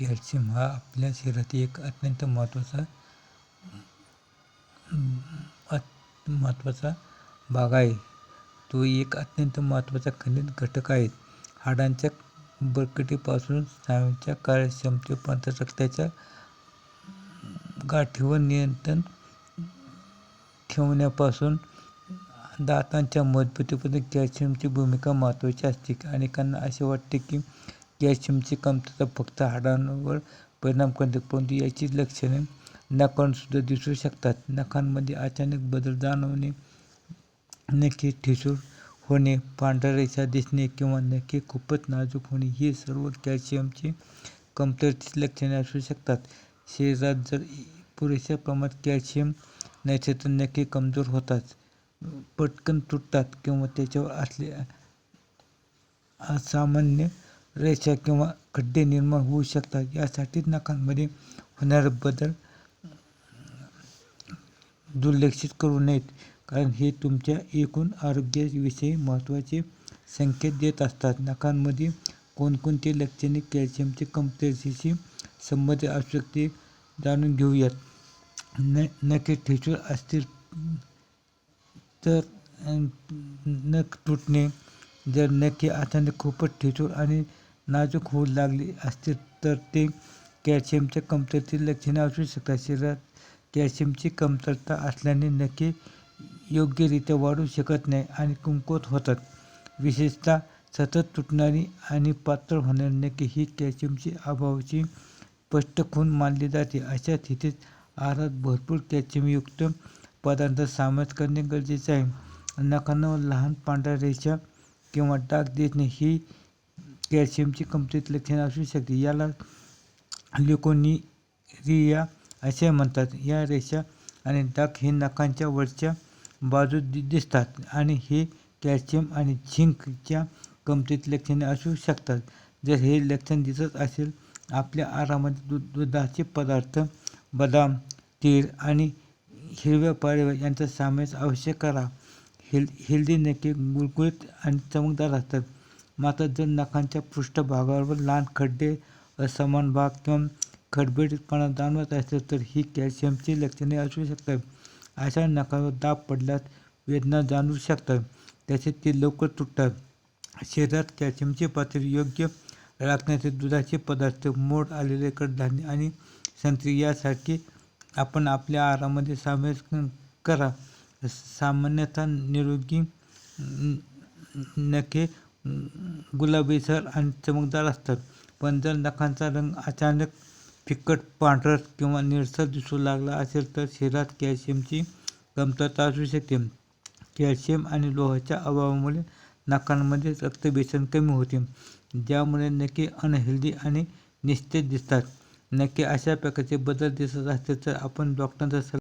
Calcium हा आपल्या शरीरातील एक अत्यंत महत्त्वाचा अत महत्त्वाचा भाग आहे. तो एक अत्यंत महत्त्वाचा खनिज घटक आहे. हाडांच्या बळकटीपासून स्नायूंच्या कार्यक्षमतेपर्यंत रक्ताच्या गाठीवर नियंत्रण ठेवण्यापासून दातांच्या मजबूतीपर्यंत कॅल्शियमची भूमिका महत्त्वाची असते. अनेकांना असे वाटते की कॅल्शियमची कमतरता फक्त हाडांवर परिणाम करते परंतु याची लक्षणे नखांवरसुद्धा दिसू शकतात. नखांमध्ये अचानक बदल जाणवणे नखे ठिसूळ होणे पांढऱ्या रेषा दिसणे किंवा नखे खूपच नाजूक होणे ही सर्व कॅल्शियमची कमतरतेची लक्षणे असू शकतात. शरीरात जर पुरेशा प्रमाणात कॅल्शियम नसेल तर नखे कमजोर होतात पटकन तुटतात किंवा त्याच्यावर असले असामान्य रेषा किंवा खड्डे निर्माण होऊ शकतात. यासाठीच नखांमध्ये होणारे बदल दुर्लक्षित करू नयेत कारण हे तुमच्या एकूण आरोग्याविषयी महत्त्वाचे संकेत देत असतात. नखांमध्ये कोणकोणती लक्षणे कॅल्शियमचे कमतरतेशी संबंधित असू शकते जाणून घेऊयात. न नखे ठिसूळ असतील तर नख तुटणे जर नखे अचानक खूपच ठिसूळ आणि नाजूक होऊ लागली असतील तर ते कॅल्शियमच्या कमतरतेची लक्षणे असू शकतात. शरीरात कॅल्शियमची कमतरता असल्याने नखे योग्यरित्या वाढू शकत नाही आणि कमकुवत होतात. विशेषतः सतत तुटणारी आणि पातळ होणारी नखे ही कॅल्शियमची अभावाची स्पष्ट खून मानली जाते. अशा स्थितीत आहारात भरपूर कॅल्शियमयुक्त पदार्थ समावेश करणे गरजेचे आहे. नखांवर लहान पांढऱ्या रेषा किंवा डाग दिसणे ही कॅल्शियमची कमतरतेची लक्षणे असू शकते. याला लिकोनिरिया असे म्हणतात. या रेषा आणि डाग हे नखांच्या वरच्या बाजूस दिसतात आणि हे कॅल्शियम आणि झिंकच्या कमतरतेची लक्षणे असू शकतात. जर हे लक्षण दिसत असेल आपल्या आहारामध्ये दूध दुधाचे पदार्थ बदाम तीळ आणि हिरव्या पाळीव यांचा समावेश अवश्य करा. हेल हेल्दी नखे गुळगुळीत आणि चमकदार असतात. मात्र जर नखांच्या पृष्ठभागावर लहान खड्डे असमान भाग किंवा खडबडीतपणा जाणवत असेल तर ही कॅल्शियमची लक्षणे असू शकतात. अशा नखांवर दाब पडल्यास वेदना जाणवू शकतात. तसेच ते लवकर तुटतात. शरीरात कॅल्शियमची पातळी योग्य राखण्याचे दुधाचे पदार्थ मोड आलेले कडधान्य आणि संत्री यासारखे आपण आपल्या आहारामध्ये समावेश करा. सामान्यतः निरोगी नखे गुलाबीसर आणि चमकदार असतात. पण जर नखांचा रंग अचानक फिकट पांढरट किंवा निळसर दिसू लागला असेल तर शरीरात कॅल्शियमची कमतरता असू शकते. कॅल्शियम आणि लोहाच्या अभावामुळे नखांमध्ये रक्तबेसन कमी होते ज्यामुळे नखे अनहेल्दी आणि निस्तेज दिसतात. नखे अशा प्रकारचे बदल दिसत असतील तर आपण डॉक्टरांचा सल्ला